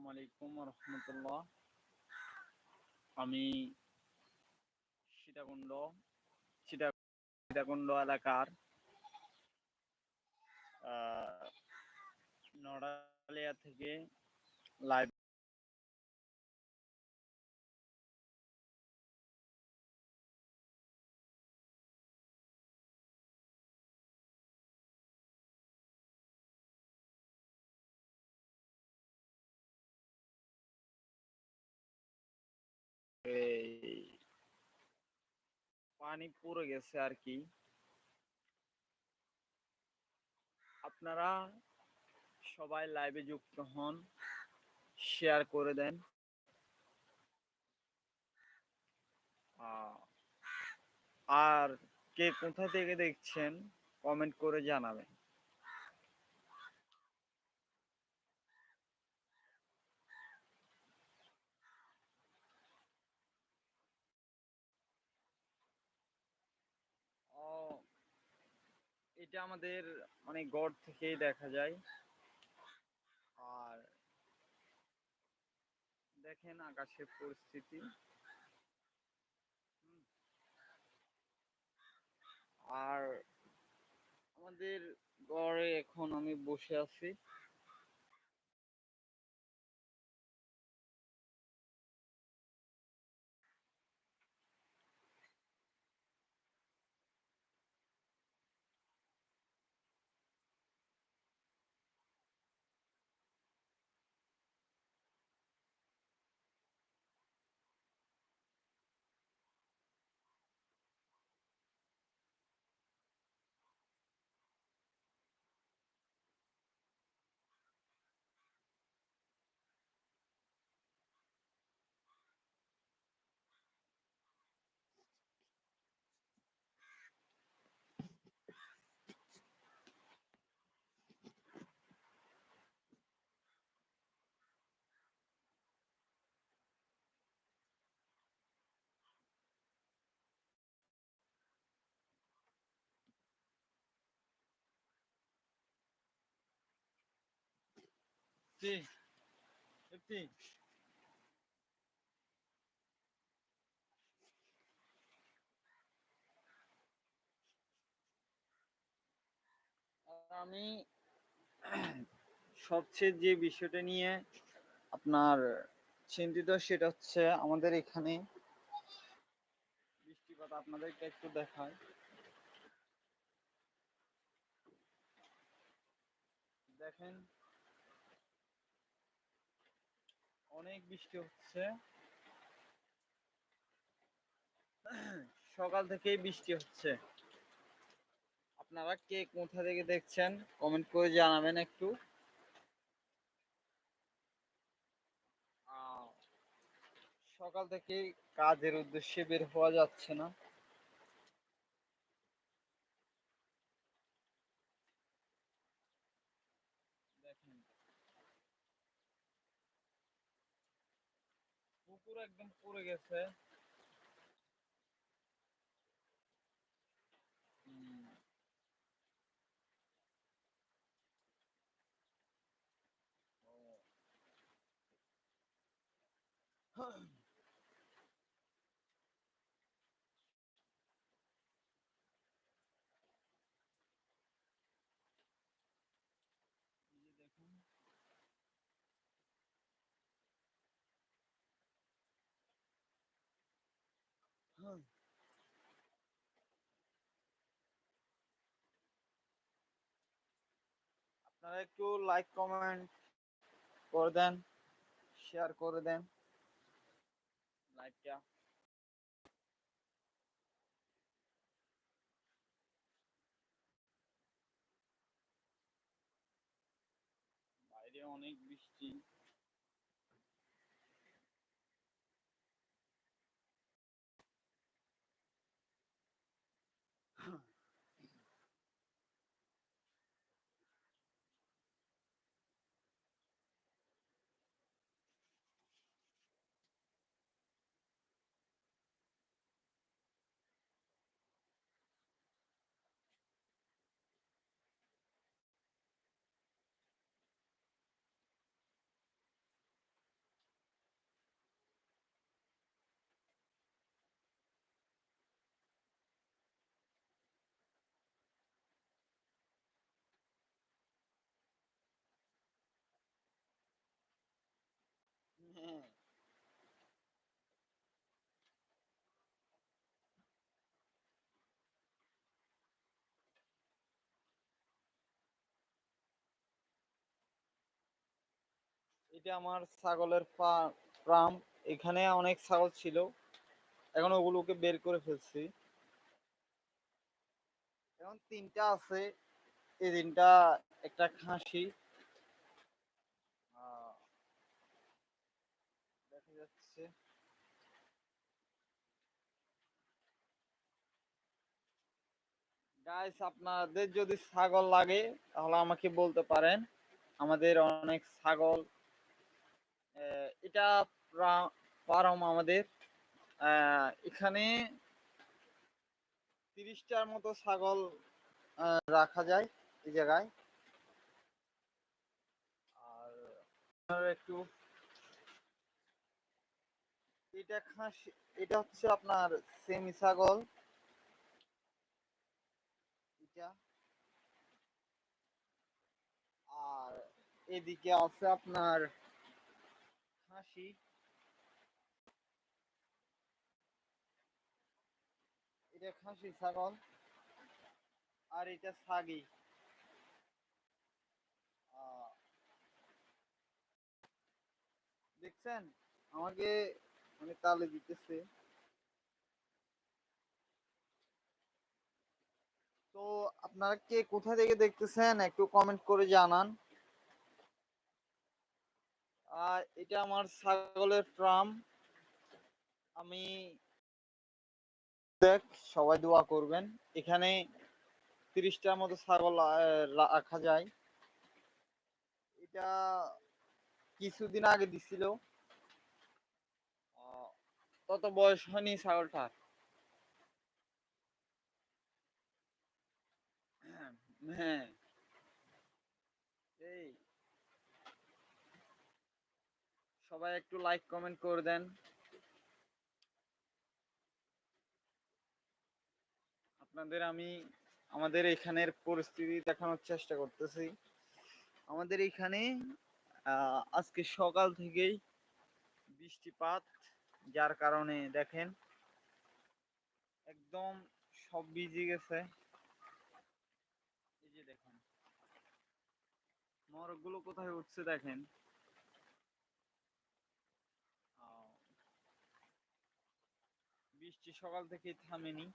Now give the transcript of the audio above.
আসসালামু আলাইকুম রহমতুল্লাহ। আমি সীতাকুণ্ড সীতা সীতাকুণ্ড এলাকার নড়ালিয়া থেকে লাইভ পানি পড়ে গেছে আর কি। আপনারা সবাই লাইভে যুক্ত হন শেয়ার করে দেন। আর কে কোথা থেকে দেখছেন কমেন্ট করে জানাবেন। এটা আমাদের মানে গড় থেকেই দেখা যায়। আর দেখেন আকাশের পরিস্থিতি। আর আমাদের গড়ে এখন আমি বসে আছি। জি সত্যি আমি সবচেয়ে যে বিষয়টা নিয়ে আপনার চিন্তিত, সেটা হচ্ছে আমাদের এখানে বৃষ্টিপাত আপনাদেরকে একটু দেখায়। দেখেন অনেক বৃষ্টি হচ্ছে। সকাল থেকেই বৃষ্টি হচ্ছে। আপনারা কে কোথা থেকে দেখছেন কমেন্ট করে জানাবেন একটু। সকাল থেকে কাজের উদ্দেশ্যে বের হওয়া যাচ্ছে না দেখেন পুকুর একদম পড়ে গেছে আপনারা একটু লাইক কমেন্ট করে দেন শেয়ার করে দেন। লাইভটা বাইরে অনেক বৃষ্টি। এটা আমার ছাগলের ফার্ম এখানে অনেক ছাগল ছিল। এখন ওগুলোকে বের করে ফেলছি। এখন তিনটা আছে। এই তিনটা, একটা খাসি আহ, দেখা যাচ্ছে গাইস আপনাদের যদি ছাগল লাগে, তাহলে আমাকে বলতে পারেন। আমাদের অনেক ছাগল এটা ফার্ম আমাদের। এখানে তিরিশটার মতো ছাগল রাখা যায় এই জায়গায়। আর একটু এটা খাসি, এটা হচ্ছে আপনার সেমি ছাগল। এটা। আর এদিকে আছে আপনার খাসি। এটা খাসি, ছাগল। আর এটা ছাগি। দেখছেন? আমাকে মানে তালে দিতেছে। তো আপনারা কে কোথা থেকে দেখতেছেন একটু কমেন্ট করে জানান। আর এটা আমার ছাগলের ফার্ম আমি দেখ, সবাই দোয়া করবেন। এখানে তিরিশটার মতো ছাগল রাখা যায়। এটা কিছুদিন আগে দিছিল। তত বয়স হয়নি ছাগলটার হ্যাঁ। এই। সবাই একটু লাইক কমেন্ট করে দেন। আপনাদের আমি আমাদের এখানের পরিস্থিতি দেখানোর চেষ্টা করতেছি। আমাদের এখানে আজকে সকাল থেকেই বৃষ্টিপাত, যার কারণে দেখেন, একদম সব ভিজে গেছে এই যে দেখেন মরগুলো কোথায় উঠছে দেখেন। বৃষ্টি সকাল থেকেই থামেনি।